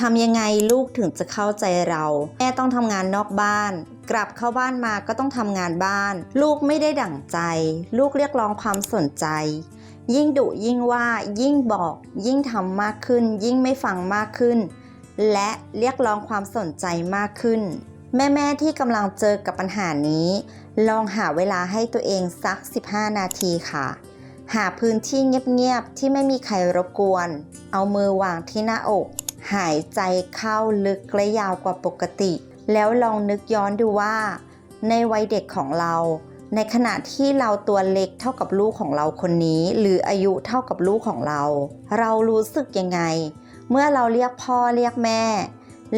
ทำยังไงลูกถึงจะเข้าใจเรา แม่ต้องทำงานนอกบ้าน กลับเข้าบ้านมาก็ต้องทำงานบ้าน ลูกไม่ได้ดั่งใจ ลูกเรียกร้องความสนใจ ยิ่งดุยิ่งว่ายิ่งบอก ยิ่งทำมากขึ้น ยิ่งไม่ฟังมากขึ้น และเรียกร้องความสนใจมากขึ้น แม่ๆที่กำลังเจอกับปัญหานี้ ลองหาเวลาให้ตัวเองสัก 15 นาทีค่ะหาพื้นที่เงียบๆ ที่ไม่มีใครรบกวน เอามือวางที่หน้าอก หายใจเข้าลึกและยาวกว่าปกติ แล้วลองนึกย้อนดูว่า ในวัยเด็กของเรา ในขณะที่เราตัวเล็กเท่ากับลูกของเราคนนี้ หรืออายุเท่ากับลูกของเรา เรารู้สึกยังไง เมื่อเราเรียกพ่อเรียกแม่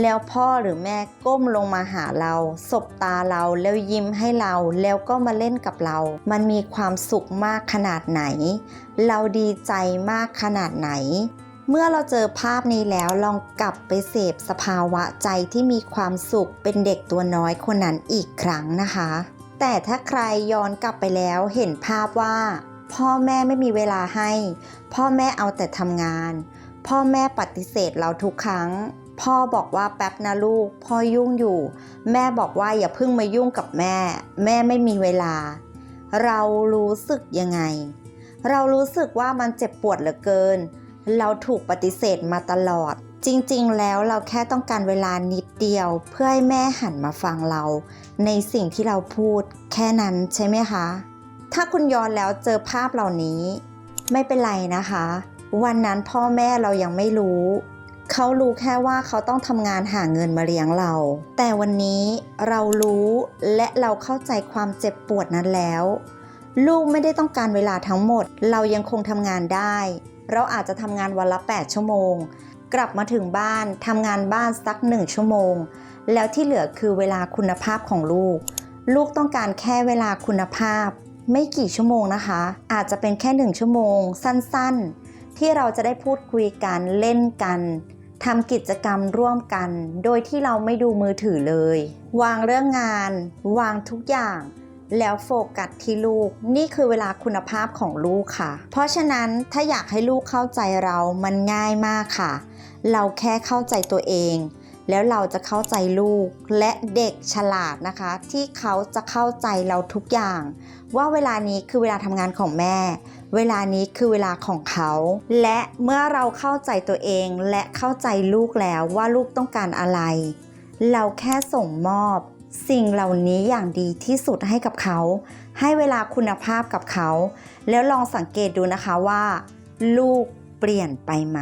แล้วพ่อหรือแม่ก้มลงมาหาเรา สบตาเราแล้วยิ้มให้เราแล้วก็มาเล่นกับเรา มันมีความสุขมากขนาดไหน เราดีใจมากขนาดไหน เมื่อเราเจอภาพนี้แล้วลองกลับไปเสพสภาวะใจที่มีความสุขเป็นเด็กตัวน้อยคนนั้นอีกครั้งนะคะ แต่ถ้าใครย้อนกลับไปแล้วเห็นภาพว่า พ่อแม่ไม่มีเวลาให้ พ่อแม่เอาแต่ทำงาน พ่อแม่ปฏิเสธเราทุกครั้ง พ่อบอกว่าแป๊บนะลูก พ่อยุ่งอยู่ แม่บอกว่าอย่าเพิ่งมายุ่งกับแม่ แม่ไม่มีเวลา เรารู้สึกยังไง เรารู้สึกว่ามันเจ็บปวดเหลือเกิน เราถูกปฏิเสธมาตลอด จริงๆ แล้วเราแค่ต้องการเวลานิดเดียว เพื่อให้แม่หันมาฟังเรา ในสิ่งที่เราพูด แค่นั้นใช่ไหมคะ ถ้าคุณย้อนแล้วเจอภาพเหล่านี้ ไม่เป็นไรนะคะ วันนั้นพ่อแม่เรายังไม่รู้เขารู้แค่ว่าเขาต้องทำงานหาเงินมาเลี้ยงเรา แต่วันนี้เรารู้และเราเข้าใจความเจ็บปวดนั้นแล้ว ลูกไม่ได้ต้องการเวลาทั้งหมด เรายังคงทำงานได้ เราอาจจะทำงานวันละ 8 ชั่วโมง กลับมาถึงบ้านทำงานบ้านสัก 1 ชั่วโมง แล้วที่เหลือคือเวลาคุณภาพของลูก ลูกต้องการแค่เวลาคุณภาพ ไม่กี่ชั่วโมงนะคะ อาจจะเป็นแค่ 1 ชั่วโมง สั้นๆ ที่เราจะได้พูดคุยกันเล่นกันทำกิจกรรมร่วมกัน โดยที่เราไม่ดูมือถือเลย วางเรื่องงาน วางทุกอย่าง แล้วโฟกัสที่ลูก นี่คือเวลาคุณภาพของลูกค่ะ เพราะฉะนั้นถ้าอยากให้ลูกเข้าใจเรามันง่ายมากค่ะ เราแค่เข้าใจตัวเอง แล้วเราจะเข้าใจลูกและเด็กฉลาดนะคะ ที่เขาจะเข้าใจเราทุกอย่าง ว่าเวลานี้คือเวลาทำงานของแม่ เวลานี้คือเวลาของเขา และเมื่อเราเข้าใจตัวเองและเข้าใจลูกแล้วว่าลูกต้องการอะไร เราแค่ส่งมอบ สิ่งเหล่านี้อย่างดีที่สุดให้กับเขา ให้เวลาคุณภาพกับเขา แล้วลองสังเกตดูนะคะว่า ลูกเปลี่ยนไปไหม